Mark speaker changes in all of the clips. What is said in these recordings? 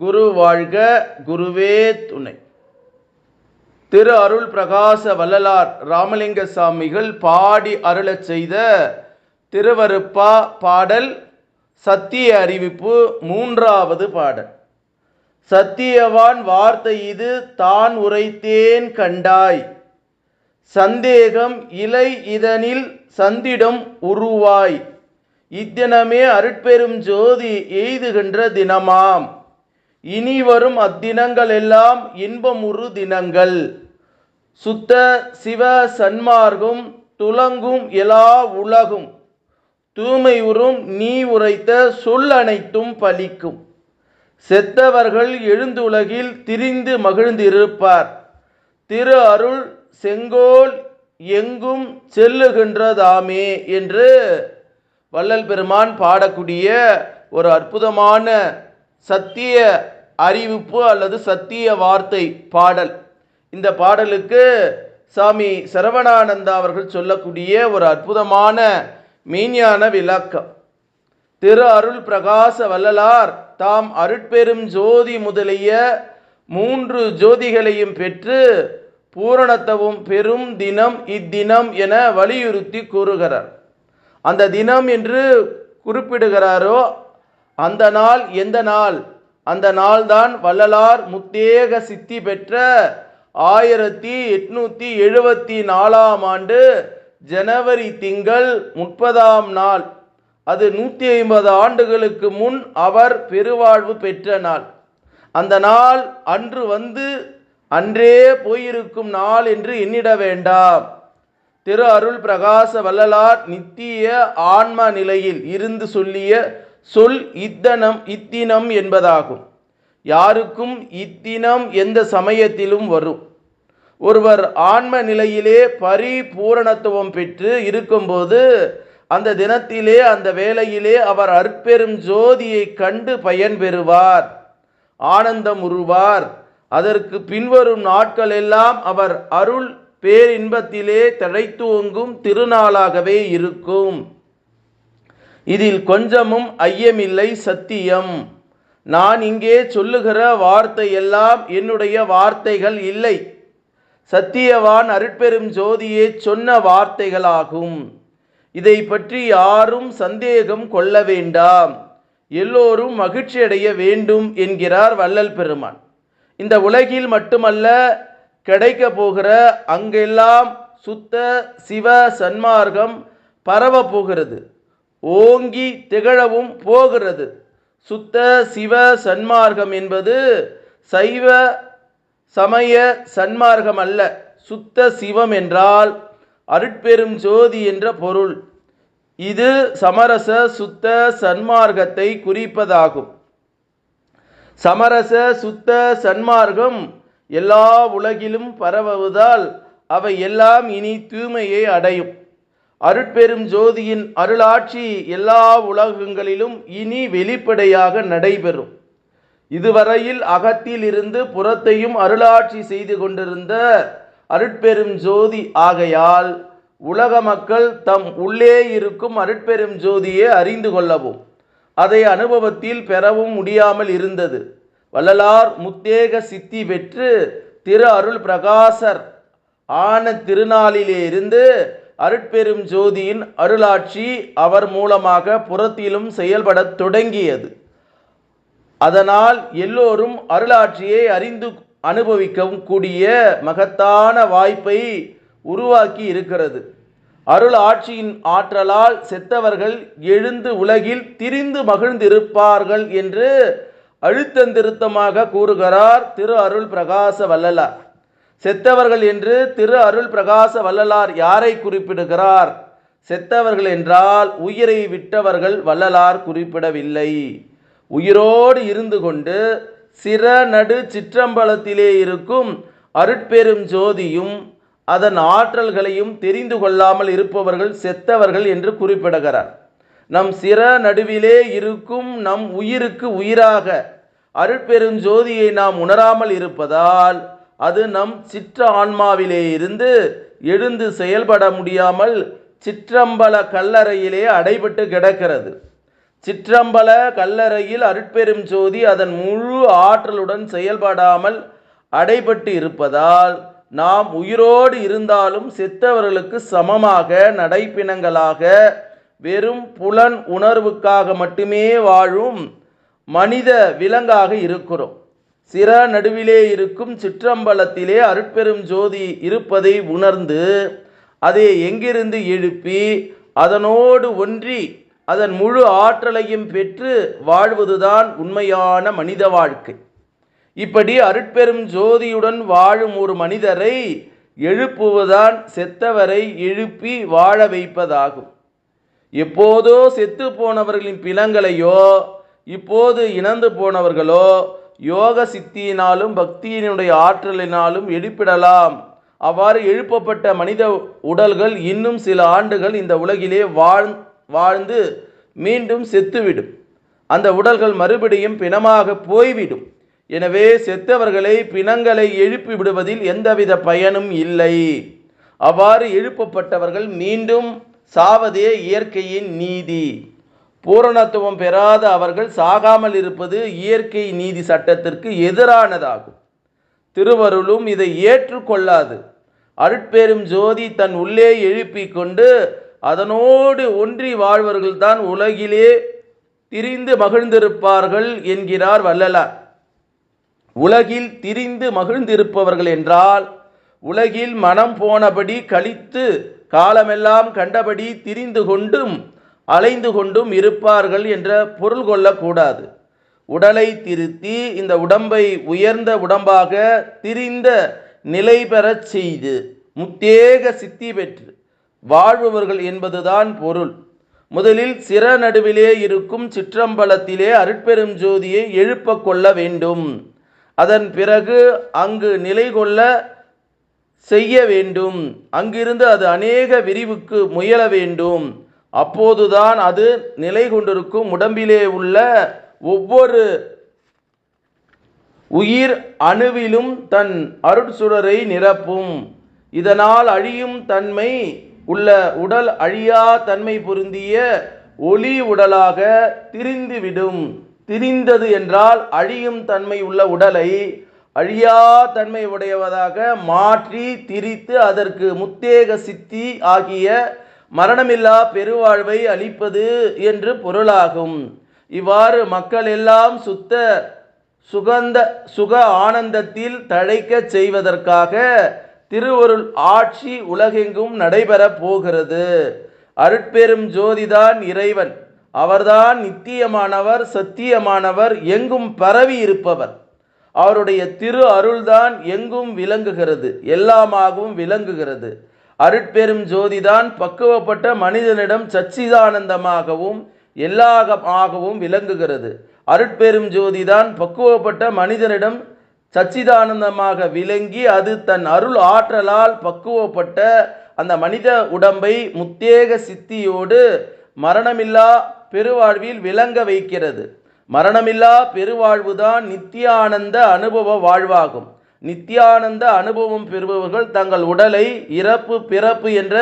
Speaker 1: குரு வாழ்க குருவே துணை. திரு அருள் பிரகாச வள்ளலார் ராமலிங்க சாமிகள் பாடி அருளச் செய்த திருவருப்பா பாடல் சத்திய அறிவிப்பு மூன்றாவது பாடல். சத்தியவான் வார்த்தை இது தான் உரைத்தேன் கண்டாய். சந்தேகம் இலை இதனில் சந்திடம் உருவாய். இத்தினமே அருட்பெரும் ஜோதி எய்துகின்ற தினமாம். இனி வரும் அத்தினங்கள் எல்லாம் இன்பமுறு தினங்கள். சுத்த சிவ சன்மார்க்கும் துலங்கும் எல்லா உலகும். தூய்மை உறும் நீ உரைத்த சொல் அனைத்தும் பலிக்கும். செத்தவர்கள் எழுந்துலகில் திரிந்து மகிழ்ந்திருப்பார். திரு அருள் செங்கோல் எங்கும் செல்லுகின்றதாமே என்று வள்ளல் பெருமான் பாடக்கூடிய ஒரு அற்புதமான சத்திய அறிவிப்பு அல்லது சத்திய வார்த்தை பாடல். இந்த பாடலுக்கு சாமி சரவணானந்தா அவர்கள் சொல்லக்கூடிய ஒரு அற்புதமான மெய்ஞான விளக்கம். திரு அருள் பிரகாச வள்ளலார் தாம் அருட்பெரும் ஜோதி முதலிய மூன்று ஜோதிகளையும் பெற்று பூரணத்தவும் பெரும் தினம் இத்தினம் என வலியுறுத்தி கூறுகிறார். அந்த தினம் என்று குறிப்பிடுகிறாரோ அந்த நாள் எந்த நாள்? அந்த நாள்தான் வள்ளலார் முத்தேக சித்தி பெற்ற ஆயிரத்தி எட்நூத்தி எழுபத்தி நாலாம் ஆண்டு ஜனவரி திங்கள் முப்பதாம் நாள். அது நூற்றி ஐம்பது ஆண்டுகளுக்கு முன் அவர் பெருவாழ்வு பெற்ற நாள். அந்த நாள் அன்று வந்து அன்றே போயிருக்கும் நாள் என்று எண்ணிட வேண்டாம். திரு அருள் பிரகாச வள்ளலார் நித்திய ஆன்ம நிலையில் இருந்து சொல்லிய சொல் இத்தனம் இத்தினம் என்பதாகும். யாருக்கும் இத்தினம் எந்த சமயத்திலும் வரும். ஒருவர் ஆன்ம நிலையிலே பரிபூரணத்துவம் பெற்று இருக்கும்போது அந்த தினத்திலே அந்த வேளையிலே அவர் அற்பெரும் ஜோதியை கண்டு பயன் பெறுவார் ஆனந்தம் உருவார். அதற்கு பின்வரும் நாட்கள் எல்லாம் அவர் அருள் பேரின்பத்திலே தழைத்துவங்கும் திருநாளாகவே இருக்கும். இதில் கொஞ்சமும் ஐயமில்லை சத்தியம். நான் இங்கே சொல்லுகிற வார்த்தை எல்லாம் என்னுடைய வார்த்தைகள் இல்லை. சத்தியவான் அருட்பெரும் ஜோதியே சொன்ன வார்த்தைகளாகும். இதை பற்றி யாரும் சந்தேகம் கொள்ள வேண்டாம். எல்லோரும் மகிழ்ச்சி அடைய வேண்டும் என்கிறார் வள்ளல் பெருமான். இந்த உலகில் மட்டுமல்ல கிடைக்க போகிற அங்கெல்லாம் சுத்த சிவ சன்மார்க்கம் பரவ போகிறது. ஓங்கி திகழவும் போகிறது. சுத்த சிவ சன்மார்க்கம் என்பது சைவ சமய சன்மார்க்கம் அல்ல. சுத்த சிவம் என்றால் அருட்பெரும் ஜோதி என்ற பொருள். இது சமரச சுத்த சன்மார்க்கத்தை குறிப்பதாகும். சமரச சுத்த சன்மார்க்கம் எல்லா உலகிலும் பரவுவதால் அவை எல்லாம் இனி தூய்மையை அடையும். அருட்பெரும் ஜோதியின் அருளாட்சி எல்லா உலகங்களிலும் இனி வெளிப்படையாக நடைபெறும். இதுவரையில் அகத்தில் இருந்து புறத்தையும் அருளாட்சி செய்து கொண்டிருந்த அருட்பெரும் ஜோதி ஆகையால் உலக மக்கள் தம் உள்ளே இருக்கும் அருட்பெரும் ஜோதியை அறிந்து கொள்ளவும் அதை அனுபவத்தில் பெறவும் முடியாமல் இருந்தது. வள்ளலார் முத்தேக சித்தி பெற்று திரு அருள் பிரகாசர் ஆன திருநாளிலே இருந்து அருட்பெரும் ஜோதியின் அருளாட்சி அவர் மூலமாக புறத்திலும் செயல்படத் தொடங்கியது. அதனால் எல்லோரும் அருளாட்சியை அறிந்து அனுபவிக்கவும் கூடிய மகத்தான வாய்ப்பை உருவாக்கி இருக்கிறது. அருள் ஆட்சியின் ஆற்றலால் செத்தவர்கள் எழுந்து உலகில் திரிந்து மகிழ்ந்திருப்பார்கள் என்று அழுத்தந்திருத்தமாக கூறுகிறார் திரு அருள் பிரகாச வல்லலார் செத்தவர்கள் என்று திரு அருள் பிரகாச வள்ளலார் யாரை குறிப்பிடுகிறார்? செத்தவர்கள் என்றால் உயிரை விட்டவர்கள் வள்ளலார் குறிப்பிடவில்லை. உயிரோடு இருந்து கொண்டு சிற நடு சிற்றம்பலத்திலே இருக்கும் அருட்பெரும் ஜோதியும் அதன் ஆற்றல்களையும் தெரிந்து கொள்ளாமல் இருப்பவர்கள் செத்தவர்கள் என்று குறிப்பிடுகிறார். நம் சிற நடுவிலே இருக்கும் நம் உயிருக்கு உயிராக அருட்பெரும் ஜோதியை நாம் உணராமல் இருப்பதால் அது நம் சிற்ற ஆன்மாவிலே இருந்து எழுந்து செயல்பட முடியாமல் சிற்றம்பல கல்லறையிலே அடைபட்டு கிடக்கிறது. சிற்றம்பல கல்லறையில் அருட்பெரும் ஜோதி அதன் முழு ஆற்றலுடன் செயல்படாமல் அடைபட்டு இருப்பதால் நாம் உயிரோடு இருந்தாலும் செத்தவர்களுக்கு சமமாக நடைப்பிணங்களாக வெறும் புலன் உணர்வுக்காக மட்டுமே வாழும் மனித விலங்காக இருக்கிறோம். சிற நடுவிலே இருக்கும் சிற்றம்பலத்திலே அருட்பெரும் ஜோதி இருப்பதை உணர்ந்து அதை எங்கிருந்து எழுப்பி அதனோடு ஒன்றி அதன் முழு ஆற்றலையும் பெற்று வாழ்வதுதான் உண்மையான மனித வாழ்க்கை. இப்படி அருட்பெரும் ஜோதியுடன் வாழும் ஒரு மனிதரை எழுப்புவதுதான் செத்தவரை எழுப்பி வாழ வைப்பதாகும். எப்போதோ செத்து போனவர்களின் பிணங்களையோ இப்போது இணந்து போனவர்களோ யோக சித்தியினாலும் பக்தியினுடைய ஆற்றலினாலும் எழுப்பிடலாம் அவ்வாறு எழுப்பப்பட்ட மனித உடல்கள் இன்னும் சில ஆண்டுகள் இந்த உலகிலே வாழ் வாழ்ந்து மீண்டும் செத்துவிடும். அந்த உடல்கள் மறுபடியும் பிணமாக போய்விடும். எனவே செத்தவர்களை பிணங்களை எழுப்பி விடுவதில் எந்தவித பயனும் இல்லை. அவ்வாறு எழுப்பப்பட்டவர்கள் மீண்டும் சாவதே இயற்கையின் நீதி. பூரணத்துவம் பெறாத அவர்கள் சாகாமல் இருப்பது இயற்கை நீதி சட்டத்திற்கு எதிரானதாகும். திருவருளும் இதை ஏற்றுக்கொள்ளாது. அருட்பெரும் ஜோதி தன் உள்ளே எழுப்பிக் கொண்டு அதனோடு ஒன்றி வாழ்வர்கள்தான் உலகிலே திரிந்து மகிழ்ந்திருப்பார்கள் என்கிறார் வள்ளலார். உலகில் திரிந்து மகிழ்ந்திருப்பவர்கள் என்றால் உலகில் மனம் போனபடி கழித்து காலமெல்லாம் கண்டபடி திரிந்து கொண்டும் அலைந்து கொண்டும் இருப்பார்கள் என்ற பொருள் கொள்ளக்கூடாது. உடலை திருத்தி இந்த உடம்பை உயர்ந்த உடம்பாக திரிந்த நிலை பெறச் செய்து முத்தேக சித்தி பெற்று வாழ்பவர்கள் என்பதுதான் பொருள். முதலில் சிற நடுவிலே இருக்கும் சிற்றம்பலத்திலே அருட்பெரும் ஜோதியை எழுப்ப கொள்ள வேண்டும். அதன் பிறகு அங்கு நிலை கொள்ள செய்ய வேண்டும். அங்கிருந்து அது அநேக விரிவுக்கு முயல வேண்டும். அப்போதுதான் அது நிலை கொண்டிருக்கும் உடம்பிலே உள்ள ஒவ்வொரு உயிர் அணுவிலும் தன் அருட்சுடரை நிரப்பும். இதனால் அழியும் தன்மை உள்ள உடல் அழியா தன்மை பொருந்திய ஒளி உடலாக திரிந்துவிடும். திரிந்தது என்றால் அழியும் தன்மை உள்ள உடலை அழியா தன்மை உடையவதாக மாற்றி திரித்து அதற்கு முத்தேக சித்தி ஆகிய மரணமில்லா பெருவாழ்வை அளிப்பது என்று பொருளாகும். இவ்வாறு மக்கள் எல்லாம் சுத்த சுகந்த சுக ஆனந்தத்தில் தழைக்கச் செய்வதற்காக திருவருள் ஆட்சி உலகெங்கும் நடைபெறப் போகிறது. அருட்பெரும் ஜோதிதான் இறைவன். அவர்தான் நித்தியமானவர் சத்தியமானவர் எங்கும் பரவி இருப்பவர். அவருடைய திரு அருள்தான் எங்கும் விளங்குகிறது எல்லாமாகவும் விளங்குகிறது. அருட்பெரும் ஜோதிதான் பக்குவப்பட்ட மனிதனிடம் சச்சிதானந்தமாகவும் எல்லாகமாகவும் விளங்குகிறது. அருட்பெரும் ஜோதிதான் பக்குவப்பட்ட மனிதனிடம் சச்சிதானந்தமாக விளங்கி அது தன் அருள் ஆற்றலால் பக்குவப்பட்ட அந்த மனித உடம்பை முத்தேக சித்தியோடு மரணமில்லா பெருவாழ்வில் விளங்க வைக்கிறது. மரணமில்லா பெருவாழ்வுதான் நித்தியானந்த அனுபவ வாழ்வாகும். நித்தியானந்த அனுபவம் பெறுபவர்கள் தங்கள் உடலை இறப்பு பிறப்பு என்ற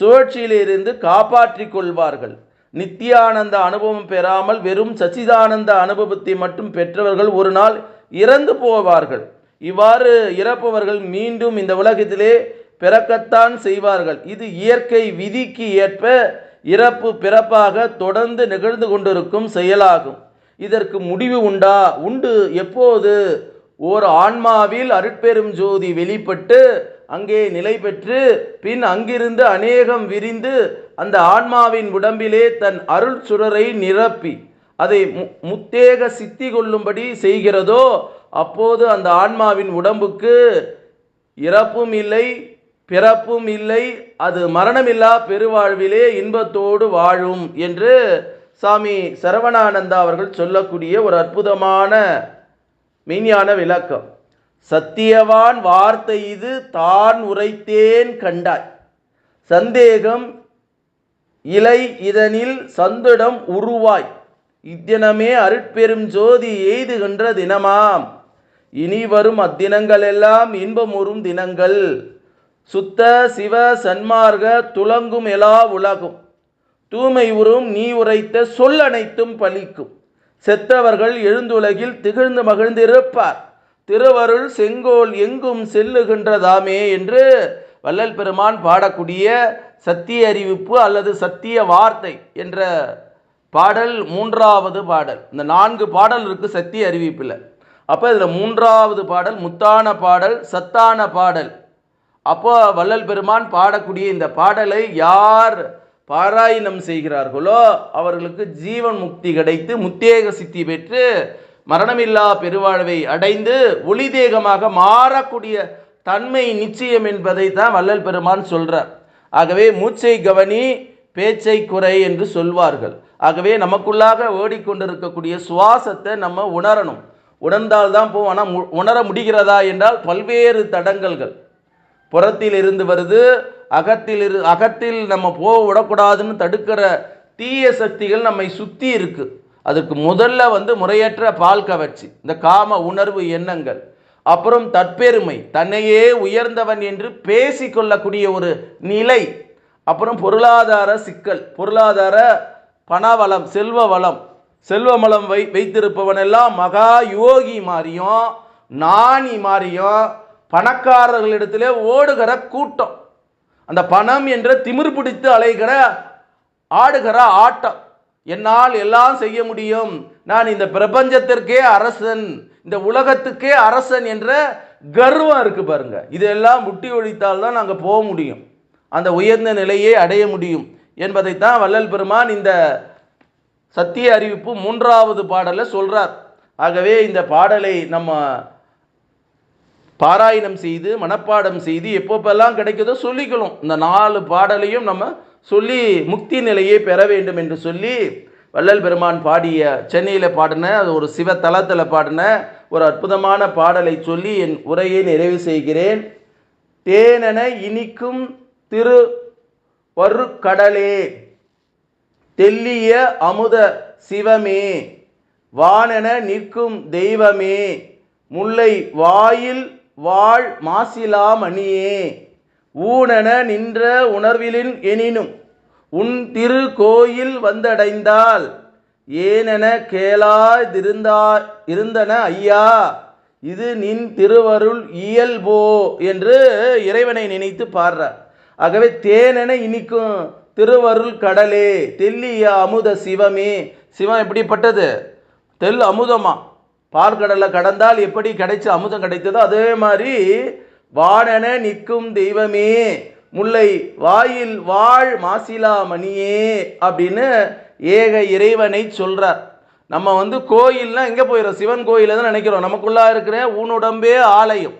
Speaker 1: சுழற்சியிலிருந்து காப்பாற்றிக் கொள்வார்கள். நித்தியானந்த அனுபவம் பெறாமல் வெறும் சச்சிதானந்த அனுபவத்தை மட்டும் பெற்றவர்கள் ஒரு நாள் இறந்து போவார்கள். இவ்வாறு இறப்பவர்கள் மீண்டும் இந்த உலகத்திலே பிறக்கத்தான் செய்வார்கள். இது இயற்கை விதிக்கு ஏற்ப இறப்பு பிறப்பாக தொடர்ந்து நிகழ்ந்து கொண்டிருக்கும் செயலாகும். இதற்கு முடிவு உண்டா? உண்டு. எப்போது? ஓர் ஆன்மாவில் அருட்பெரும் ஜோதி வெளிப்பட்டு அங்கே நிலை பெற்று பின் அங்கிருந்து அநேகம் விரிந்து அந்த ஆன்மாவின் உடம்பிலே தன் அருள் சுடரை நிரப்பி அதை மு- முத்தேக சித்தி கொள்ளும்படி செய்கிறதோ அப்போது அந்த ஆன்மாவின் உடம்புக்கு இறப்பும் இல்லை பிறப்பும் இல்லை அது மரணமில்லா பெருவாழ்விலே இன்பத்தோடு வாழும் என்று சாமி சரவணானந்தா அவர்கள் சொல்லக்கூடிய ஒரு அற்புதமான மெய்ஞான விளக்கம். சத்தியவான் வார்த்தை இது தான் உரைத்தேன் கண்டாய். சந்தேகம் இலை இதனில் சந்துடம் உருவாய். இத்தினமே அருட்பெரும் ஜோதி எய்துகின்ற தினமாம். இனி வரும் அத்தினங்களெல்லாம் இன்பமுறும் தினங்கள். சுத்த சிவ சன்மார்க துலங்கும் எலா உலகும். தூய்மை உறும் நீ உரைத்த சொல் அனைத்தும் பலிக்கும். செத்தவர்கள் எழுந்துலகில் திகழ்ந்து மகிழ்ந்திருப்பார். திருவருள் செங்கோல் எங்கும் செல்லுகின்றதாமே என்று வள்ளல் பெருமான் பாடக்கூடிய சத்திய அறிவிப்பு அல்லது சத்திய வார்த்தை என்ற பாடல் மூன்றாவது பாடல். இந்த நான்கு பாடல் இருக்குது சத்திய அறிவிப்பில் அப்போ இதில் மூன்றாவது பாடல் முத்தான பாடல் சத்தான பாடல். அப்போ வள்ளல் பெருமான் பாடக்கூடிய இந்த பாடலை யார் பாராயணம் செய்கிறார்களோ அவர்களுக்கு ஜீவன் முக்தி கிடைத்து முத்தேக சித்தி பெற்று மரணமில்லா பெருவாழ்வை அடைந்து ஒளி தேகமாக மாறக்கூடிய தன்மை நிச்சயம் என்பதை தான் வள்ளல் பெருமான் சொல்கிறார் ஆகவே மூச்சை கவனி பேச்சை குறை என்று சொல்வார்கள். ஆகவே நமக்குள்ளாக ஓடிக்கொண்டிருக்கக்கூடிய சுவாசத்தை நம்ம உணரணும். உணர்ந்தால்தான் போவோம் ஆனால் மு- உணர முடிகிறதா என்றால் பல்வேறு தடங்கல்கள். புறத்தில் இருந்து வருது அகத்தில் இரு அகத்தில் நம்ம போக விடக்கூடாதுன்னு தடுக்கிற தீய சக்திகள் நம்மை சுற்றி இருக்குது அதுக்கு முதல்ல வந்து முறையற்ற பால் கவர்ச்சி இந்த காம உணர்வு எண்ணங்கள். அப்புறம் தற்பெருமை தன்னையே உயர்ந்தவன் என்று பேசிக்கொள்ளக்கூடிய ஒரு நிலை. அப்புறம் பொருளாதார சிக்கல் பொருளாதார பணவளம் செல்வ வளம். செல்வ வளம் வை வைத்திருப்பவனெல்லாம் மகா யோகி மாறியும் நாணி மாறியும் பணக்காரர்களிடத்திலே ஓடுகிற கூட்டம். அந்த பணம் என்ற திமிர் பிடித்து அலைகிற ஆடுகிற ஆட்டம். என்னால் எல்லாம் செய்ய முடியும். நான் இந்த பிரபஞ்சத்திற்கே அரசன் இந்த உலகத்துக்கே அரசன் என்ற கர்வம் இருக்கு பாருங்க. இதெல்லாம் முட்டி ஒழித்தால் தான் நாங்கள் போக முடியும். அந்த உயர்ந்த நிலையை அடைய முடியும். என்பதைத்தான் வள்ளல் பெருமான் இந்த சத்திய அறிவிப்பு மூன்றாவது பாடலை சொல்றார். ஆகவே இந்த பாடலை நம்ம பாராயணம் செய்து மனப்பாடம் செய்து எப்பப்பெல்லாம் கிடைக்குதோ சொல்லிக்கணும். இந்த நாலு பாடலையும் நம்ம சொல்லி முக்தி நிலையை பெற வேண்டும் என்று சொல்லி வள்ளல் பெருமான் பாடிய சென்னையில் பாடின அது ஒரு சிவத்தலத்தில் பாடின ஒரு அற்புதமான பாடலை சொல்லி என் உரையை நிறைவு செய்கிறேன். தேனென இனிக்கும் திரு வரு தெல்லிய அமுத சிவமே வானென நிற்கும் தெய்வமே முல்லை வாயில் வாழ் மாசிலாமணியே ஊனென நின்ற உணர்விலின் எனினும் உன் திரு கோயில் வந்தடைந்தால் ஏனென கேளாதிருந்தா இருந்தன ஐயா. இது நின் திருவருள் இயல்போ என்று இறைவனை நினைத்து பாடுறார். ஆகவே தேனென இனிக்கும் திருவருள் கடலே தெல்லிய அமுத சிவமே. சிவம் எப்படிப்பட்டது? தெல் அமுதமா? பால்கடலை கடந்தால் எப்படி கிடைச்ச அமுதம் கிடைத்ததோ அதே மாதிரி வானென நிற்கும் தெய்வமே முல்லை வாயில் வாழ் மாசிலா மணியே அப்படின்னு ஏக இறைவனை சொல்கிறார் நம்ம வந்து கோயில்னா எங்கே போயிடும் சிவன் கோயில தான் நினைக்கிறோம். நமக்குள்ளா இருக்கிற ஊனுடம்பே ஆலயம்.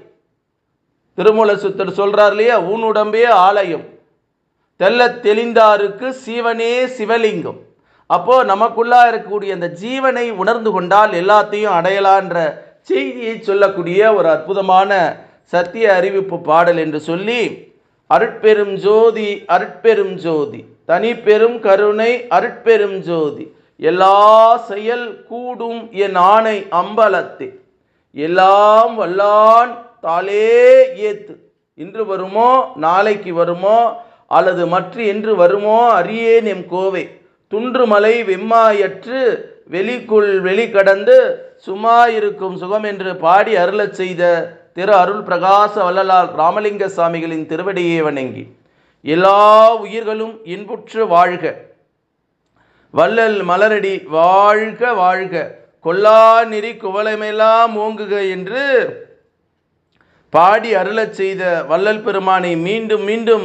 Speaker 1: திருமூல சுத்தர் சொல்கிறார் இல்லையா? ஊனுடம்பே ஆலயம். தெல்ல தெளிந்தாருக்கு சிவனே சிவலிங்கம். அப்போ நமக்குள்ளா இருக்கக்கூடிய அந்த ஜீவனை உணர்ந்து கொண்டால் எல்லாத்தையும் அடையலான்ற செய்தியை சொல்லக்கூடிய ஒரு அற்புதமான சத்திய அறிவிப்பு பாடல் என்று சொல்லி அருட்பெரும் ஜோதி அருட்பெரும் ஜோதி தனி பெரும் கருணை அருட்பெரும் ஜோதி எல்லா செயல் கூடும் என் ஆணை அம்பலத்தே எல்லாம் வல்லான் தாளே ஏத்து இன்று வருமோ நாளைக்கு வருமோ அல்லது மற்ற என்று வருமோ அறியேன் எம் கோவை. துன்றுமலை வெம்மாயற்று வெளிக்குள் வெளி கடந்து சும்மா இருக்கும் சுகம் என்று பாடி அருளச் செய்த திரு அருள் பிரகாச வள்ளலார் ராமலிங்க சாமிகளின் திருவடியை வணங்கி. எல்லா உயிர்களும் இன்புற்று வாழ்க. வள்ளல் மலரடி வாழ்க வாழ்க. கொல்லா நெறி குவலமெல்லாம் ஓங்குக என்று பாடி அருளச் செய்த வள்ளல் பெருமானை மீண்டும் மீண்டும்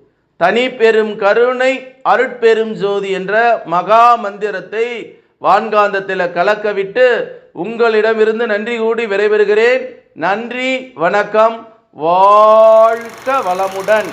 Speaker 1: தனி பெரும் கருணை அருட்பெரும் ஜோதி என்ற மகா மந்திரத்தை வான்காந்தத்தில் கலக்கவிட்டு உங்களிடமிருந்து நன்றி கூடி விடைபெறுகிறேன். நன்றி வணக்கம் வாழ்க வளமுடன்.